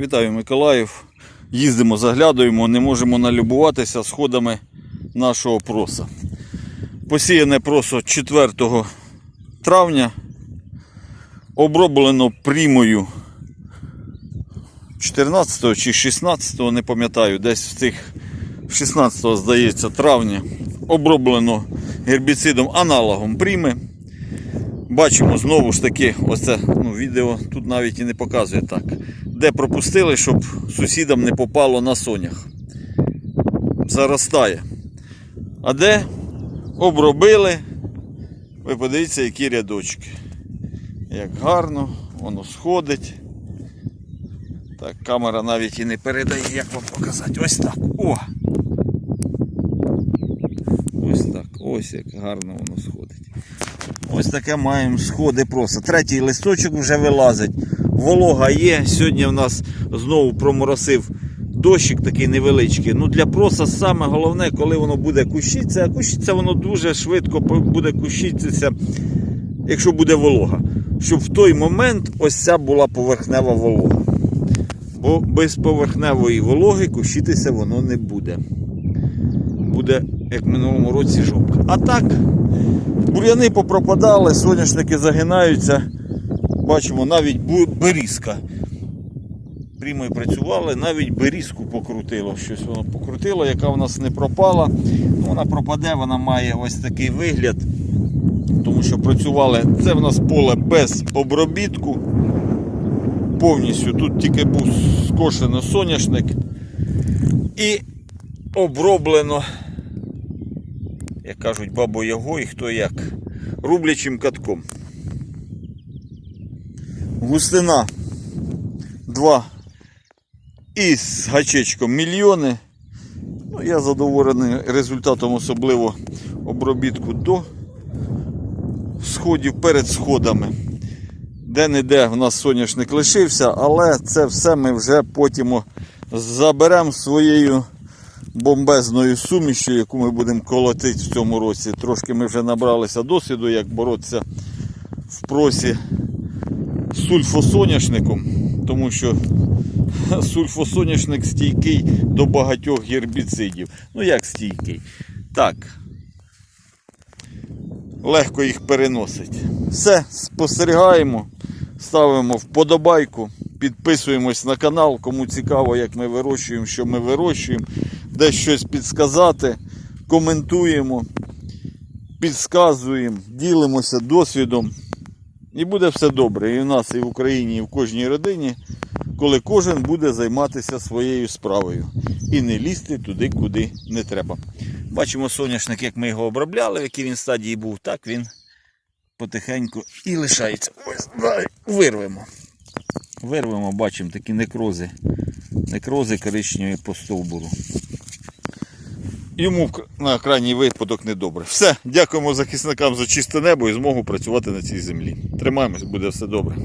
Вітаю Миколаїв. Їздимо, заглядуємо, не можемо налюбуватися сходами нашого проса. Посіяне просо 4 травня. Оброблено прімою 14 чи 16, не пам'ятаю, десь в цих 16, здається, травня. Оброблено гербіцидом аналогом пріми. Бачимо знову ж таки, оце ну, відео тут навіть і не показує так. Де пропустили, щоб сусідам не попало на сонях. Заростає. А де обробили, ви подивіться, які рядочки. Як гарно, воно сходить. Так, камера навіть і не передає, як вам показати. Ось так. О! Ось так. Ось як гарно воно сходить. Ось таке маємо сходи просто. Третій листочок вже вилазить. Волога є. Сьогодні в нас знову проморосив дощик такий невеличкий. Ну для проса саме головне, коли воно буде кущитися, а кущиться воно дуже швидко буде кущитися, якщо буде волога. Щоб в той момент ось ця була поверхнева волога. Бо без поверхневої вологи кущитися воно не буде. Буде, як в минулому році, жопка. А так, бур'яни попропадали, соняшники загинаються. Бачимо, навіть берізка. Прімою працювали, навіть берізку покрутило. Щось воно покрутило, яка в нас не пропала. Ну, Вона пропаде, вона має ось такий вигляд. Тому що працювали. Це в нас поле без обробітку. Повністю тут тільки був скошено соняшник і оброблено, як кажуть, бабо Яго і хто як, рублячим катком. Густина 2 і з гачечком мільйони. Ну, я задоволений результатом, особливо обробітку до сходів перед сходами. Де-не-де в нас соняшник лишився, але це все ми вже потім заберемо своєю бомбезною сумішю, яку ми будемо колотити в цьому році. Трошки ми вже набралися досвіду, як боротися в просі сульфосоняшником, тому що сульфосоняшник стійкий до багатьох гербіцидів. Ну як стійкий? Так. Легко їх переносить. Все, спостерігаємо, ставимо вподобайку, підписуємось на канал, кому цікаво, як ми вирощуємо, що ми вирощуємо, де щось підсказати, коментуємо, підсказуємо, ділимося досвідом. І буде все добре. І в нас, і в Україні, і в кожній родині, коли кожен буде займатися своєю справою і не лізти туди, куди не треба. Бачимо соняшник, як ми його обробляли, в якій він стадії був, так він потихеньку і лишається. Ось, давай, вирвемо. Вирвемо, бачимо такі некрози. Некрози коричневі по стовбуру. Йому на крайній випадок недобре. Все, дякуємо захисникам за чисте небо і змогу працювати на цій землі. Тримаємось, буде все добре.